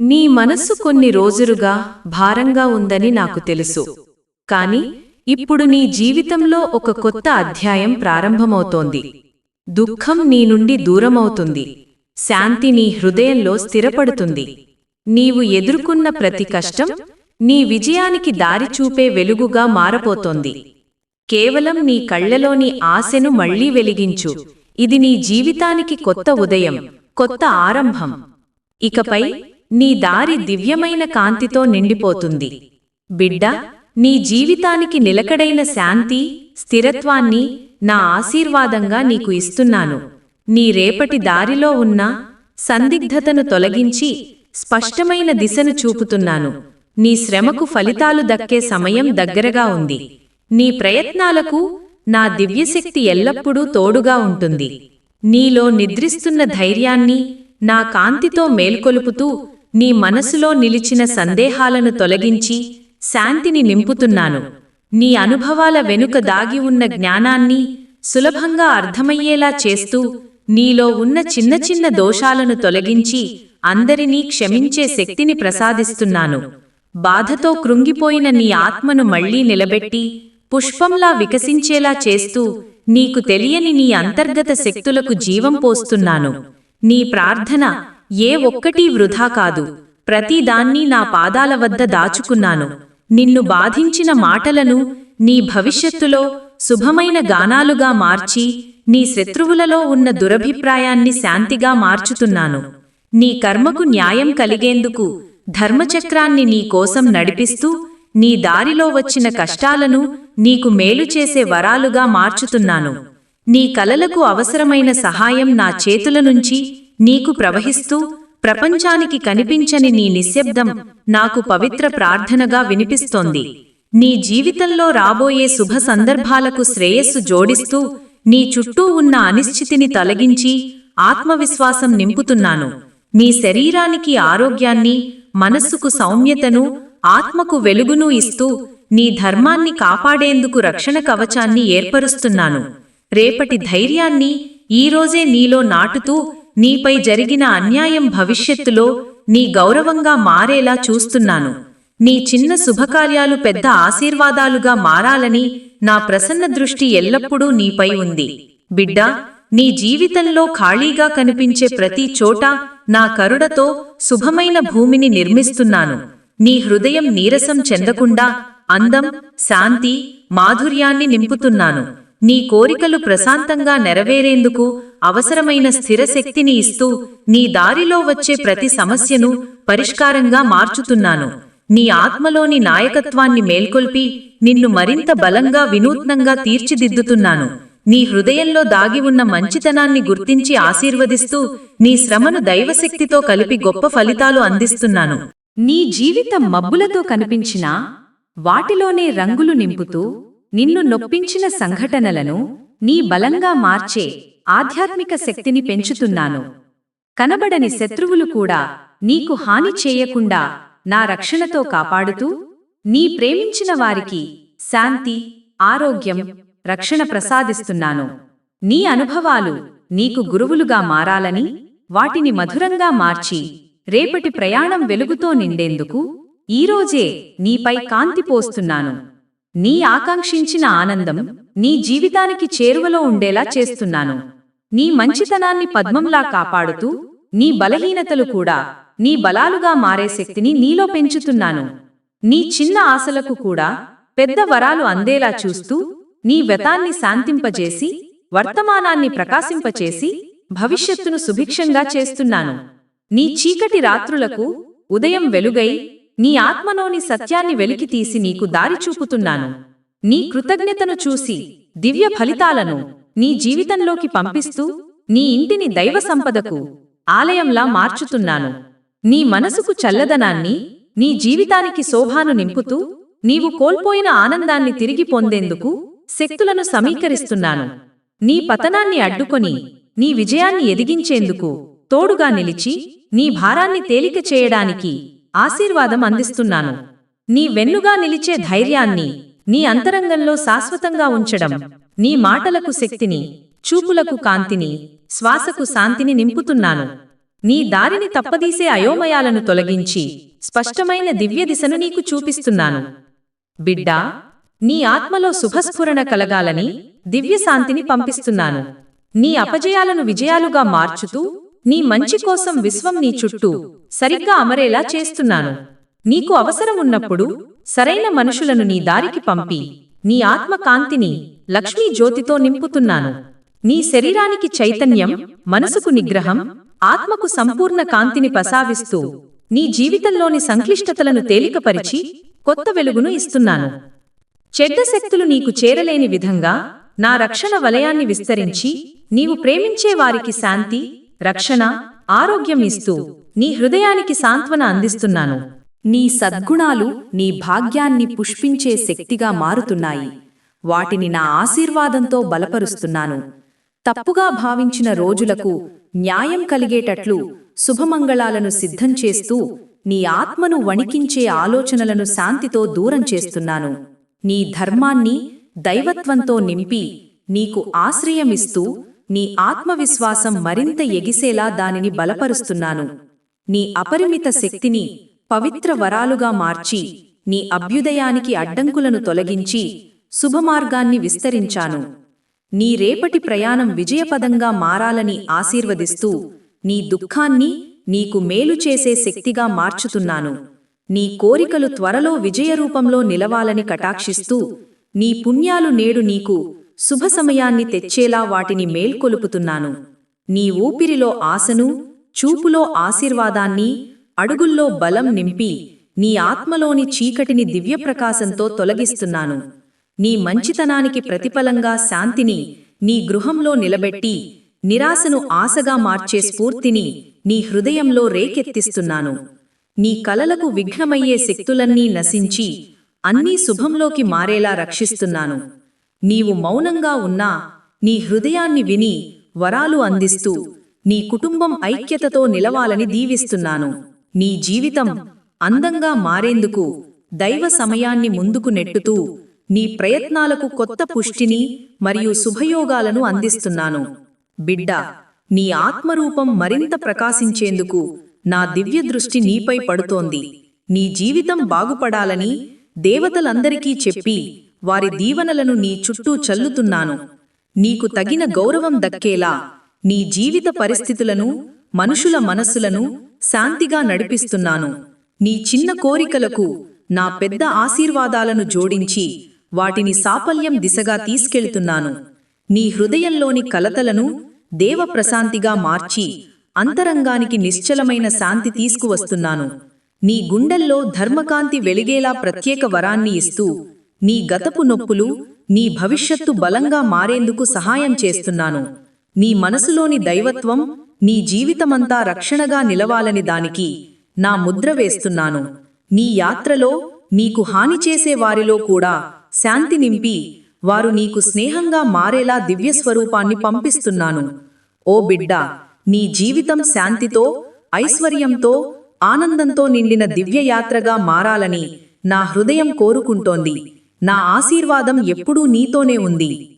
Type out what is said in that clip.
నీ మనస్సు కొన్ని రోజులుగా భారంగా ఉందని నాకు తెలుసు. కాని ఇప్పుడు నీ జీవితంలో ఒక కొత్త అధ్యాయం ప్రారంభమవుతోంది. దుఃఖం నీ నుండి దూరమవుతుంది. శాంతి నీ హృదయంలో స్థిరపడుతుంది. నీవు ఎదుర్కొన్న ప్రతి కష్టం నీ విజయానికి దారి చూపే వెలుగుగా మారపోతోంది కేవలం నీ కళ్ళలోని ఆశను మళ్ళీ వెలిగించు. ఇది నీ జీవితానికి కొత్త ఉదయం కొత్త ఆరంభం. ఇకపై నీ దారి దివ్యమైన కాంతితో నిండిపోతుంది. బిడ్డ నీ జీవితానికి నిలకడైన శాంతి స్థిరత్వాన్ని నా ఆశీర్వాదంగా నీకు ఇస్తున్నాను. నీ రేపటి దారిలో ఉన్న సందిగ్ధతను తొలగించి స్పష్టమైన దిశను చూపుతున్నాను. నీ శ్రమకు ఫలితాలు దక్కే సమయం దగ్గరగా ఉంది. నీ ప్రయత్నాలకు నా దివ్యశక్తి ఎల్లప్పుడూ తోడుగా ఉంటుంది. నీలో నిద్రిస్తున్న ధైర్యాన్ని నా కాంతితో మేల్కొలుపుతూ నీ మనసులో నిలిచిన సందేహాలను తొలగించి శాంతిని నింపుతున్నాను. నీ అనుభవాల వెనుక దాగి ఉన్న జ్ఞానాన్ని సులభంగా అర్థమయ్యేలా చేస్తూ నీలో ఉన్న చిన్న చిన్న దోషాలను తొలగించి అందరినీ క్షమించే శక్తిని ప్రసాదిస్తున్నాను. బాధతో కృంగిపోయిన నీ ఆత్మను మళ్ళీ నిలబెట్టి పుష్పంలా వికసించేలా చేస్తూ నీకు తెలియని నీ అంతర్గత శక్తులకు జీవం పోస్తున్నాను. నీ ప్రార్థన ఏ ఒక్కటీ వృధా కాదు. ప్రతిదాన్ని నా పాదాల వద్ద దాచుకున్నాను. నిన్ను బాధించిన మాటలను నీ భవిష్యత్తులో శుభమైన గానాలుగా మార్చి నీ శత్రువులలో ఉన్న దురభిప్రాయాన్ని శాంతిగా మార్చుతున్నాను. నీ కర్మకు న్యాయం కలిగేందుకు ధర్మచక్రాన్ని నీకోసం నడిపిస్తూ నీ దారిలో వచ్చిన కష్టాలను నీకు మేలు చేసే వరాలుగా మార్చుతున్నాను. నీ కలలకు అవసరమైన సహాయం నా చేతుల నుంచి నీకు ప్రవహిస్తూ ప్రపంచానికి కనిపించని నీ నిశ్శబ్దం నాకు పవిత్ర ప్రార్థనగా వినిపిస్తోంది. నీ జీవితంలో రాబోయే శుభ సందర్భాలకు శ్రేయస్సు జోడిస్తూ నీ చుట్టూ ఉన్న అనిశ్చితిని తొలగించి ఆత్మవిశ్వాసం నింపుతున్నాను. నీ శరీరానికి ఆరోగ్యాన్ని మనస్సుకు సౌమ్యతను ఆత్మకు వెలుగును ఇస్తూ నీ ధర్మాన్ని కాపాడేందుకు రక్షణ కవచాన్ని ఏర్పరుస్తున్నాను. రేపటి ధైర్యాన్ని ఈరోజే నీలో నాటుతూ నీపై జరిగిన అన్యాయం భవిష్యత్తులో నీ గౌరవంగా మారేలా చూస్తున్నాను. నీ చిన్న శుభకార్యాలు పెద్ద ఆశీర్వాదాలుగా మారాలని నా ప్రసన్న దృష్టి ఎల్లప్పుడూ నీపై ఉంది. బిడ్డా నీ జీవితంలో ఖాళీగా కనిపించే ప్రతి చోట నా కరుడతో శుభమైన భూమిని నిర్మిస్తున్నాను. నీ హృదయం నీరసం చెందకుండా అందం శాంతి మాధుర్యాన్ని నింపుతున్నాను. నీ కోరికలు ప్రశాంతంగా నెరవేరేందుకు అవసరమైన స్థిర శక్తిని ఇస్తూ నీ దారిలో వచ్చే ప్రతి సమస్యను పరిష్కారంగా మార్చుతున్నాను. నీ ఆత్మలోని నాయకత్వాన్ని మేల్కొల్పి నిన్ను మరింత బలంగా వినూత్నంగా తీర్చిదిద్దుతున్నాను. నీ హృదయంలో దాగి ఉన్న మంచితనాన్ని గుర్తించి ఆశీర్వదిస్తూ నీ శ్రమను దైవశక్తితో కలిపి గొప్ప ఫలితాలు అందిస్తున్నాను. నీ జీవితం మబ్బులతో కనిపించినా వాటిలోనే రంగులు నింపుతూ నిన్ను నొప్పించిన సంఘటనలను నీ బలంగా మార్చే ఆధ్యాత్మిక శక్తిని పెంచుతున్నాను. కనబడని శత్రువులు కూడా నీకు హాని చేయకుండా నా రక్షణతో కాపాడుతూ నీ ప్రేమించిన వారికి శాంతి ఆరోగ్యం రక్షణ ప్రసాదిస్తున్నాను. నీ అనుభవాలు నీకు గురువులుగా మారాలని వాటిని మధురంగా మార్చి రేపటి ప్రయాణం వెలుగుతో నిండేందుకు ఈరోజే నీపై కాంతి పోస్తున్నాను. నీ ఆకాంక్షించిన ఆనందం నీ జీవితానికి చేరువలో ఉండేలా చేస్తున్నాను. నీ మంచితనాన్ని పద్మంలా కాపాడుతూ నీ బలహీనతలు కూడా నీ బలాలుగా మారే శక్తిని నీలో పెంచుతున్నాను. నీ చిన్న ఆశలకు కూడా పెద్ద వరాలు అందేలా చూస్తూ నీ వ్యతాన్ని శాంతింపజేసి వర్తమానాన్ని ప్రకాశింపచేసి భవిష్యత్తును సుభిక్షంగా చేస్తున్నాను. నీ చీకటి రాత్రులకు ఉదయం వెలుగై నీ ఆత్మలోని సత్యాన్ని వెలికితీసి నీకు దారి చూపుతున్నాను. నీ కృతజ్ఞతను చూసి దివ్య ఫలితాలను నీ జీవితంలోకి పంపిస్తూ నీ ఇంటిని దైవ సంపదకు ఆలయంలా మార్చుతున్నాను. నీ మనసుకు చల్లదనాన్ని నీ జీవితానికి శోభాను నింపుతూ నీవు కోల్పోయిన ఆనందాన్ని తిరిగి పొందేందుకు శక్తులను సమీకరిస్తున్నాను. నీ పతనాన్ని అడ్డుకొని నీ విజయాన్ని ఎదిగించేందుకు తోడుగా నిలిచి నీ భారాన్ని తేలిక చేయడానికి ఆశీర్వాదం అందిస్తున్నాను. నీ వెన్నుగా నిలిచే ధైర్యాన్ని నీ అంతరంగంలో శాశ్వతంగా ఉంచడం నీ మాటలకు శక్తిని చూపులకు కాంతిని శ్వాసకు శాంతిని నింపుతున్నాను. నీ దారిని తప్పదీసే అయోమయాలను తొలగించి స్పష్టమైన దివ్య దిశను నీకు చూపిస్తున్నాను. బిడ్డా నీ ఆత్మలో శుభస్ఫురణ కలగాలని దివ్యశాంతిని పంపిస్తున్నాను. నీ అపజయాలను విజయాలుగా మార్చుతూ నీ మంచి కోసం విశ్వం నీ చుట్టూ సరిగ్గా అమరేలా చేస్తున్నాను. నీకు అవసరం ఉన్నప్పుడు సరైన మనుషులను నీ దారికి పంపి నీ ఆత్మ కాంతిని లక్ష్మీ జ్యోతితో నింపుతున్నాను. నీ శరీరానికి చైతన్యం మనసుకు నిగ్రహం ఆత్మకు సంపూర్ణ కాంతిని ప్రసావిస్తూ నీ జీవితంలోని సంక్లిష్టతలను తేలికపరిచి కొత్త వెలుగును ఇస్తున్నాను. చెడ్డ శక్తులు నీకు చేరలేని విధంగా నా రక్షణ వలయాన్ని విస్తరించి నీవు ప్రేమించే వారికి శాంతి రక్షణ ఆరోగ్యం ఇస్తూ నీ హృదయానికి సాంత్వన అందిస్తున్నాను. నీ సద్గుణాలు నీ భాగ్యాన్ని పుష్పించే శక్తిగా మారుతున్నాయి. వాటిని నా ఆశీర్వాదంతో బలపరుస్తున్నాను. తప్పుగా భావించిన రోజులకు న్యాయం కలిగేటట్లు శుభమంగళాలను సిద్ధం చేస్తూ నీ ఆత్మను వణికించే ఆలోచనలను శాంతితో దూరం చేస్తున్నాను. నీ ధర్మాన్ని దైవత్వంతో నింపి నీకు ఆశ్రయమిస్తూ నీ ఆత్మవిశ్వాసం మరింత ఎగిసేలా దానిని బలపరుస్తున్నాను. నీ అపరిమిత శక్తిని పవిత్ర వరాలుగా మార్చి నీ అభ్యుదయానికి అడ్డంకులను తొలగించి శుభమార్గాన్ని విస్తరించాను. నీ రేపటి ప్రయాణం విజయపదంగా మారాలని ఆశీర్వదిస్తూ నీ దుఃఖాన్ని నీకు మేలు చేసే శక్తిగా మార్చుతున్నాను. నీ కోరికలు త్వరలో విజయరూపంలో నిలవాలని కటాక్షిస్తూ నీ పుణ్యాలు నేడు నీకు శుభ సమయాన్ని తెచ్చేలా వాటిని మేల్కొలుపుతున్నాను. నీ ఊపిరిలో ఆశను చూపులో ఆశీర్వాదాన్ని అడుగుల్లో బలం నింపి నీ ఆత్మలోని చీకటిని దివ్యప్రకాశంతో తొలగిస్తున్నాను. నీ మంచితనానికి ప్రతిఫలంగా శాంతిని నీ గృహంలో నిలబెట్టి నిరాశను ఆశగా మార్చే స్ఫూర్తిని నీ హృదయంలో రేకెత్తిస్తున్నాను. నీ కలలకు విఘ్నమయ్యే శక్తులన్నీ నశించి అన్నీ శుభంలోకి మారేలా రక్షిస్తున్నాను. నీవు మౌనంగా ఉన్నా నీ హృదయాన్ని విని వరాలు అందిస్తూ నీ కుటుంబం ఐక్యతతో నిలవాలని దీవిస్తున్నాను. నీ జీవితం అందంగా మారేందుకు దైవ సమయాన్ని ముందుకు నెట్టుతూ నీ ప్రయత్నాలకు కొత్త పుష్టిని మరియు శుభయోగాలను అందిస్తున్నాను. బిడ్డ నీ ఆత్మరూపం మరింత ప్రకాశించేందుకు నా దివ్య దృష్టి నీపై పడుతోంది. నీ జీవితం బాగుపడాలని దేవతలందరికీ చెప్పి వారి దీవనలను నీ చుట్టూ చల్లుతున్నాను. నీకు తగిన గౌరవం దక్కేలా నీ జీవిత పరిస్థితులను మనుషుల మనస్సులను శాంతిగా నడిపిస్తున్నాను. నీ చిన్న కోరికలకు నా పెద్ద ఆశీర్వాదాలను జోడించి వాటిని సాఫల్యం దిశగా తీసుకెళ్తున్నాను. నీ హృదయంలోని కలతలను దేవప్రశాంతిగా మార్చి అంతరంగానికి నిశ్చలమైన శాంతి తీసుకువస్తున్నాను. నీ గుండెల్లో ధర్మకాంతి వెలిగేలా ప్రత్యేక వరాన్ని ఇస్తూ నీ గతపు నొప్పులు నీ భవిష్యత్తు బలంగా మారేందుకు సహాయం చేస్తున్నాను. నీ మనసులోని దైవత్వం నీ జీవితమంతా రక్షణగా నిలవాలని దానికి నా ముద్ర వేస్తున్నాను. నీ యాత్రలో నీకు హాని చేసే వారిలో కూడా శాంతి నింపి వారు నీకు స్నేహంగా మారేలా దివ్యస్వరూపాన్ని పంపిస్తున్నాను. ఓ బిడ్డ నీ జీవితం శాంతితో ఐశ్వర్యంతో ఆనందంతో నిండిన దివ్యయాత్రగా మారాలని నా హృదయం కోరుకుంటోంది. నా ఆశీర్వాదం ఎప్పుడూ నీతోనే ఉంది.